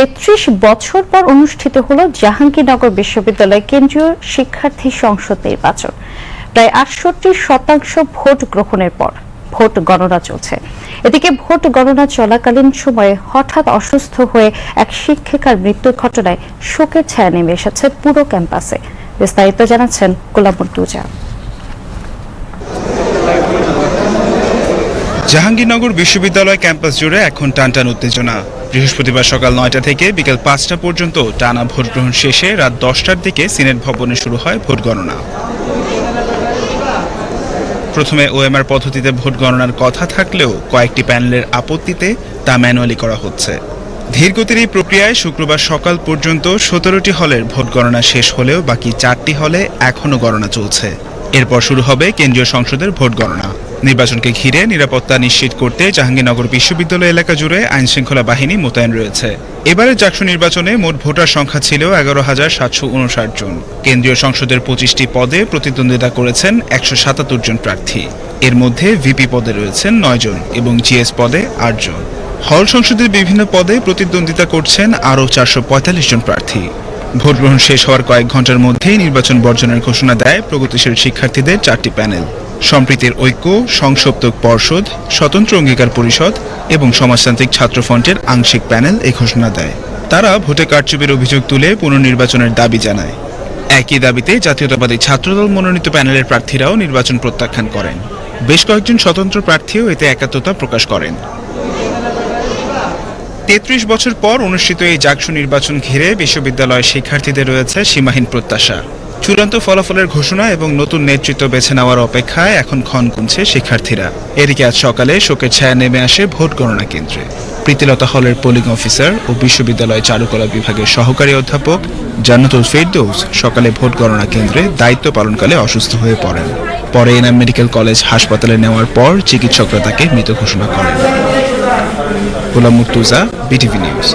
তেত্রিশ বছর পর অনুষ্ঠিত হলো জাহাঙ্গীরনগর বিশ্ববিদ্যালয় কেন্দ্রীয় শিক্ষার্থী সংসদ নির্বাচন। প্রায় আটষট্টি শতাংশ ভোট গ্রহণের পর ভোট গণনা চলছে। এদিকে ভোট গণনা চলাকালীন সময়ে হঠাৎ অসুস্থ হয়ে এক শিক্ষিকার মৃত্যুর ঘটনায় শোকের ছায়া নেমে এসেছে পুরো ক্যাম্পাসে। বিস্তারিত জানাচ্ছেন গোলামুর জাহাঙ্গীরনগর বিশ্ববিদ্যালয় ক্যাম্পাস জুড়ে এখন টানটান উত্তেজনা। বৃহস্পতিবার সকাল নয়টা থেকে বিকেল পাঁচটা পর্যন্ত টানা ভোট গ্রহণ শেষে রাত দশটার দিকে সিনেট ভবনে শুরু হয় ভোট গণনা। প্রথমে ওএমআর পদ্ধতিতে ভোট গণনার কথা থাকলেও কয়েকটি প্যানেলের আপত্তিতে তা ম্যানুয়ালি করা হচ্ছে। ধীরগতির এই প্রক্রিয়ায় শুক্রবার সকাল পর্যন্ত সতেরোটি হলের ভোট গণনা শেষ হলেও বাকি চারটি হলে এখনও গণনা চলছে। এরপর শুরু হবে কেন্দ্রীয় সংসদের ভোট গণনা। নির্বাচনকে ঘিরে নিরাপত্তা নিশ্চিত করতে জাহাঙ্গীরনগর বিশ্ববিদ্যালয় এলাকা জুড়ে আইনশৃঙ্খলা বাহিনী মোতায়েন রয়েছে। এবারের জাকসু নির্বাচনে মোট ভোটার সংখ্যা ছিল এগারো হাজার সাতশো উনষাট জন। কেন্দ্রীয় সংসদের পঁচিশটি পদে প্রতিদ্বন্দ্বিতা করেছেন একশো সাতাত্তর জন প্রার্থী। এর মধ্যে ভিপি পদে রয়েছেন নয় জন এবং জিএস পদে আট জন। হল সংসদের বিভিন্ন পদে প্রতিদ্বন্দ্বিতা করছেন আরও চারশো পঁয়তাল্লিশ জন প্রার্থী। ভোট গ্রহণ শেষ হওয়ার কয়েক ঘণ্টার মধ্যেই নির্বাচন বর্জনের ঘোষণা দেয় প্রগতিশীল শিক্ষার্থীদের চারটি প্যানেল। সম্প্রীতির ঐক্য সংসপ্তক পর্ষদ, স্বতন্ত্র অঙ্গীকার পরিষদ এবং সমাজতান্ত্রিক ছাত্র ফ্রন্টের আংশিক প্যানেল এই ঘোষণা দেয়। তারা ভোটে কারচুপির অভিযোগ তুলে পুনর্নির্বাচনের দাবি জানায়। একই দাবিতে জাতীয়তাবাদী ছাত্রদল মনোনীত প্যানেলের প্রার্থীরাও নির্বাচন প্রত্যাখ্যান করেন। বেশ কয়েকজন স্বতন্ত্র প্রার্থীও এতে একাত্মতা প্রকাশ করেন। তেত্রিশ বছর পর অনুষ্ঠিত এই জাকসু নির্বাচন ঘিরে বিশ্ববিদ্যালয়ের শিক্ষার্থীদের রয়েছে সীমাহীন প্রত্যাশা। চূড়ান্ত ফলাফলের ঘোষণা এবং নতুন নেতৃত্ব বেছে নেওয়ার অপেক্ষায় এখন ক্ষণ গুনছে শিক্ষার্থীরা। এদিকে আজ সকালে শোকের ছায়া নেমে আসে ভোট গণনা কেন্দ্রে। প্রীতিলতা হলের পোলিং অফিসার ও বিশ্ববিদ্যালয় চারুকলা বিভাগের সহকারী অধ্যাপক জান্নাতুল ফেরদৌস সকালে ভোট গণনা কেন্দ্রে দায়িত্ব পালনকালে অসুস্থ হয়ে পড়েন। পরে এনাম মেডিকেল কলেজ হাসপাতালে নেওয়ার পর চিকিৎসকরা তাকে মৃত ঘোষণা করেন। Golam Murtuza, BTV news.